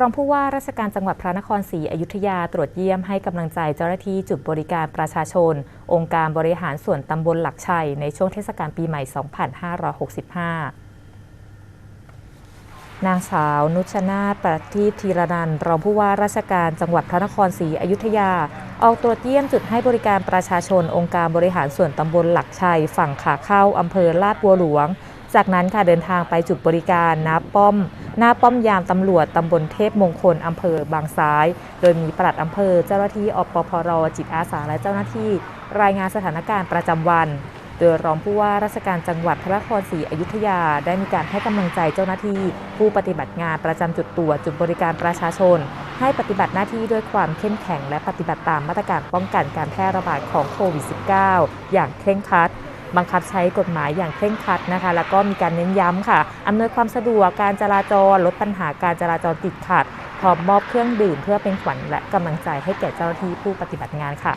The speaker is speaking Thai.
รองผู้ว่าราชการจังหวัดพระนครศรีอยุธยาตรวจเยี่ยมให้กำลังใจเจ้าหน้าที่จุดบริการประชาชน องค์การบริหารส่วนตำบลหลักชัย ในช่วงเทศกาลปีใหม่ 2565นางสาวนุชนาถประทีปธีรนันรองผู้ว่าราชการจังหวัดพระนครศรีอยุธยา ออกตรวจเยี่ยมจุดให้บริการประชาชนองค์การบริหารส่วนตำบลหลักชัย ฝั่งขาเข้าอำเภอลาดบัวหลวง จากนั้นค่ะเดินทางไปจุดบริการน้าป้อม หน้าป้อมยามตำรวจตำบลเทพมงคลอำเภอบางซ้าย โดยมีปลัดอำเภอ เจ้าหน้าที่อปพรจิตอาสาและเจ้าหน้าที่รายงานสถานการณ์ประจำวัน โดยรองผู้ว่าราชการจังหวัดพระนครศรีอยุธยาได้มีการให้กำลังใจเจ้าหน้าที่ ผู้ปฏิบัติงานประจำจุดตรวจจุดบริการประชาชน ให้ปฏิบัติหน้าที่ด้วยความเข้มแข็งและปฏิบัติตามมาตรการป้องกันการแพร่ระบาดของโควิด -19 อย่างเคร่งครัด บังคับใช้กฎหมายอย่างเคร่งครัดนะคะ แล้วก็มีการเน้นย้ำค่ะอำนวยความสะดวกการจราจรลดปัญหาการจราจรติดขัดพร้อมมอบเครื่องดื่มเพื่อเป็นขวัญและกำลังใจให้แก่เจ้าหน้าที่ผู้ปฏิบัติงานค่ะ